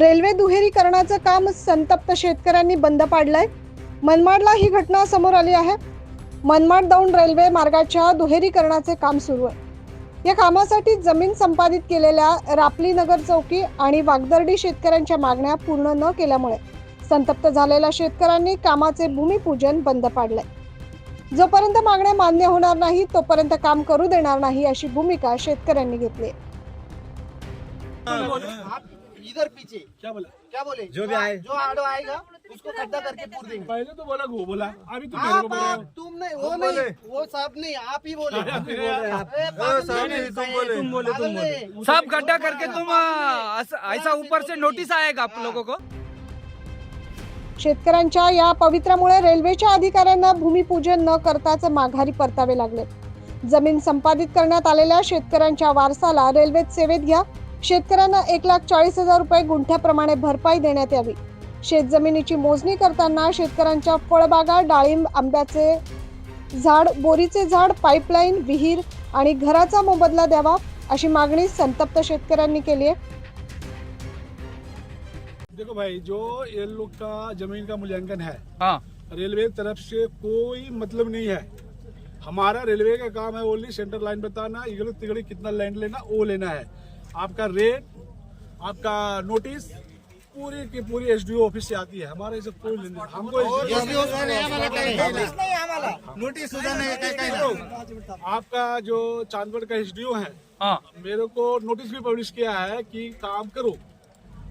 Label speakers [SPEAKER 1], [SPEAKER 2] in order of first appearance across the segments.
[SPEAKER 1] Railway दुहेरीकरणाचं काम संतप्त शेतकऱ्यांनी बंद पाडलंय. मनमाडला ही घटना समोर आली आहे. मनमाड दौंड रेल्वे मार्गाच्या दुहेरीकरणाचे काम सुरू आहे. या कामासाठी जमीन संपादित केलेल्या रापली नगर चौकी आणि वागदर्डी शेतकऱ्यांच्या मागण्या पूर्ण न केल्यामुळे संतप्त झालेल्या शेतकऱ्यांनी कामाचे भूमिपूजन बंद पाडलंय. जोपर्यंत मागण्या मान्य होणार नाही तोपर्यंत काम करू देणार नाही अशी भूमिका शेतकऱ्यांनी घेतली आहे.
[SPEAKER 2] इधर पीछे।
[SPEAKER 3] क्या बोला?
[SPEAKER 2] क्या बोले?
[SPEAKER 3] जो भी आए।
[SPEAKER 2] जो आड़ो आएगा उसको खड्डा करके पूर देंगे।
[SPEAKER 3] पहले तो बोला वो बोला। अभी तो मेरे को
[SPEAKER 2] आप आप तुम नहीं वो नहीं वो साहब नहीं आप ही बोले।
[SPEAKER 3] आप ही बोल। रहे हैं, आप।
[SPEAKER 2] अरे पागल
[SPEAKER 3] साहब
[SPEAKER 2] नहीं,
[SPEAKER 3] नहीं, तुम बोले। तुम तुम।
[SPEAKER 4] सब गड्ढा करके तुम ऐसा ऊपर से नोटिस आएगा आप लोगों को?
[SPEAKER 1] शेतकऱ्यांच्या या पवित्रामुळे रेल्वेच्या अधिकाऱ्यांना भूमिपूजन न करताच माघारी परतावे लागले. जमीन संपादित करण्यात आलेल्या शेतकऱ्यांच्या वारसाला रेल्वेत सेवेत घ्या. शेतकऱ्यांना एक लाख चाळीस हजार रुपये गुंठ्याप्रमाणे भरपाई देण्यात यावी. शेतजमिनीची मोजणी करताना शेतकऱ्यांच्या फळबागा डाळिंब आंब्याचे झाड बोरीचे झाड पाईपलाईन विहीर आणि घराचा मोबदला द्यावा अशी मागणी संतप्त शेतकऱ्यांनी केली आहे.
[SPEAKER 3] देखो भाई जो ये लोग का जमीन का मूल्यांकन है
[SPEAKER 4] हाँ।
[SPEAKER 3] रेलवे तरफ से कोई मतलब नहीं है। हमारा रेलवे का काम है ओनली सेंटर लाइन बताना इगड़ी तिगड़ी कितना लैंड लेना वो लेना है। आपका रेट आपका नोटिस पूरी की पूरी एसडीओ ऑफ़िस से आती है। हमारे इसे कोई लेन हमको
[SPEAKER 2] नोटीस काय काय
[SPEAKER 3] आपका जो चांदगढ़ का एसडीओ है
[SPEAKER 4] हाँ।
[SPEAKER 3] मेरे को नोटिस भी पब्लिश किया है कि काम करो।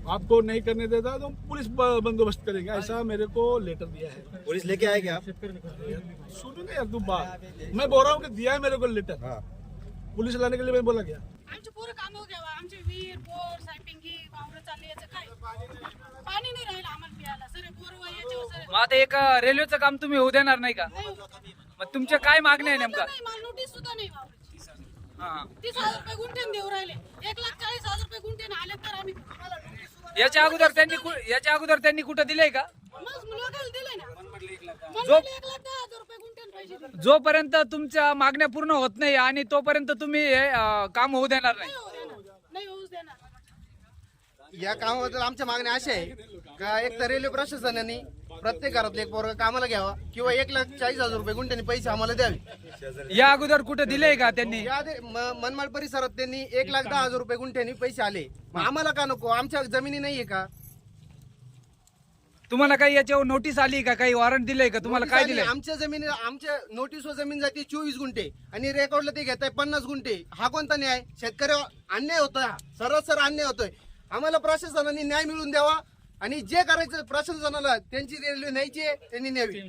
[SPEAKER 3] आपको नहीं करने देता तो पुलिस बंदोबस्त करेंगे। ऐसा मेरे को लेटर दिया है।
[SPEAKER 5] पुलिस लेके आएँगे आप?
[SPEAKER 3] सुनो ना यार तुम बात। मैं बोल रहा हूँ कि दिया है मेरे को लेटर पुलिस लाने के लिए मैं बोला गया
[SPEAKER 6] आमचे पूर्ण काम हो घ्यावा पाणी नाही राहिलं आम्हाला प्यायला. सर बोर व याच्यावर सर.
[SPEAKER 4] मग आता एक अ, रेल्वेचं काम तुम्ही होऊ देणार नाही का? मग तुमच्या काय मागण्या आहे नेमका?
[SPEAKER 6] नाही मला नोटीस सुद्धा नाही वावराची
[SPEAKER 4] हा.
[SPEAKER 6] तीस हजार रुपये गुंठेन देऊ राहिले. एक लाख चाळीस हजार रुपये गुंठेन आले तर आम्ही
[SPEAKER 4] याच्या अगोदर त्यांनी कु- याच्या अगोदर त्यांनी कुठं दिलंय का?
[SPEAKER 6] मग लोकांना दिले ना. मनमाडला एक लाख दहा हजार रुपये गुंठेन पैसे दिले
[SPEAKER 4] जोपर्यंत तुमच्या मागण्या पूर्ण होत नाही आणि तोपर्यंत तुम्ही हे अ, काम होऊ देणार नाही.
[SPEAKER 6] नाही होऊ देणार. नाही होऊच देणार.
[SPEAKER 2] या कामाबद्दल आमच्या मागण्या अशा आहे का एक तर रेल्वे प्रशासनाने प्रत्येक घरातले एक पोरगा कामाला घ्यावा किंवा एक लाख चाळीस हजार रुपये गुंठ्याने पैसे आम्हाला द्यावे.
[SPEAKER 4] या अगोदर कुठं दिलंय का त्यांनी?
[SPEAKER 2] या म- मनमाड परिसरात त्यांनी एक लाख दहा हजार रुपये गुंठ्याने पैसे आले. मग आम्हाला का नको? आमच्या जमिनी नाहीये का?
[SPEAKER 4] तुम्हाला काही याच्यावर नोटीस आली का? काही वॉरंट दिलंय का? तुम्हाला काय दिलंय?
[SPEAKER 2] आमच्या जमिनी आमच्या नोटीसवर जमीन जाते चोवीस गुंठे आणि रेकॉर्डला ते घेत आहे पन्नास गुंठे. हा कोणता न्याय? शेतकरी अन्याय होतोय हा. सर अन्याय होतोय. आम्हाला प्रशासनाने न्याय मिळवून द्यावा आणि जे करायचं प्रशासनाला त्यांची रेल्वे न्यायची आहे त्यांनी न्यावी.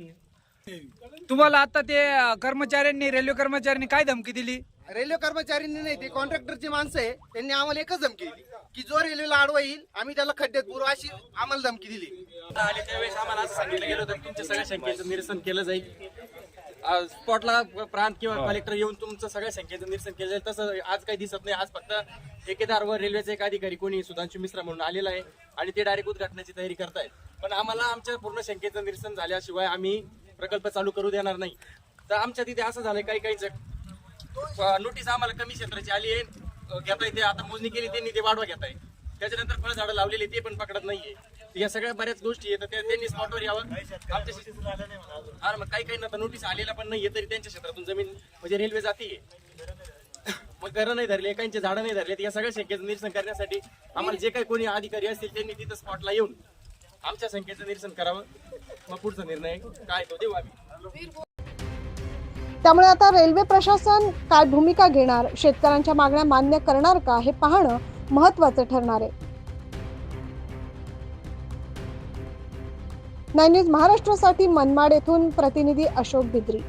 [SPEAKER 4] तुम्हाला आता ते अ, कर्मचाऱ्यांनी रेल्वे कर्मचाऱ्यांनी काय धमकी दिली?
[SPEAKER 2] रेल्वे कर्मचाऱ्यांनी नाही ते कॉन्ट्रॅक्टरची माणसं आहे. त्यांनी आम्हाला एकच धमकी दिली की जो रेल्वेला आडवा येईल आम्ही त्याला खड्ड्यात पुरू अशी आम्हाला धमकी दिली.
[SPEAKER 7] आले त्यावेळेस आम्हाला असं सांगितलं गेलं होतं की तुमच्या सगळ्या शंकेचं निरसन केलं जाईल. स्पॉटला प्रांत किंवा कलेक्टर येऊन तुमचं सगळ्या संख्येचं निरसन केलं जाईल. तसं आज काही दिसत नाही. आज फक्त ठेकेदार व रेल्वेचे एक अधिकारी कोणी? सुधांशु मिश्रा म्हणून आलेला आहे आणि ते डायरेक्ट उद्घाटनाची तयारी करतायत. पण आम्हाला आमच्या पूर्ण शंकेचं निरसन झाल्याशिवाय आम्ही प्रकल्प चालू करू देणार नाही. तर आमच्या तिथे असं झालंय काही काहीच नोटीस आम्हाला कमी क्षेत्राची आली आहे. घेता येते आता मोजणी केली त्यांनी ते वाढवा घेताय. त्याच्यानंतर फळ झाडं लावलेली ते पण पकडत नाहीये. या सगळ्या बऱ्याच गोष्टी आहेत. त्या त्यांनी स्पॉटवर यावं. आमच्या हा मग काही काही ना नोटीस आलेला पण नाहीये तरी त्यांच्या क्षेत्रातून. जमीन म्हणजे रेल्वे जातीये. मग घरं नाही धरले काहींचे झाडं नाही धरले या सगळ्या संख्येचं निरसन करण्यासाठी आम्हाला जे काही कोणी अधिकारी असतील त्यांनी तिथं स्पॉटला येऊन आमच्या संख्येचं निरसन करावं. मग पुढचा निर्णय काय तो देऊ आम्ही.
[SPEAKER 1] त्यामुळे आता रेल्वे प्रशासन काय भूमिका घेणार? शेतकऱ्यांच्या मागण्या मान्य करणार का? हे पाहणं महत्वाचं ठरणार आहे. नाईन न्यूज महाराष्ट्रासाठी मनमाड येथून प्रतिनिधी अशोक बिद्री.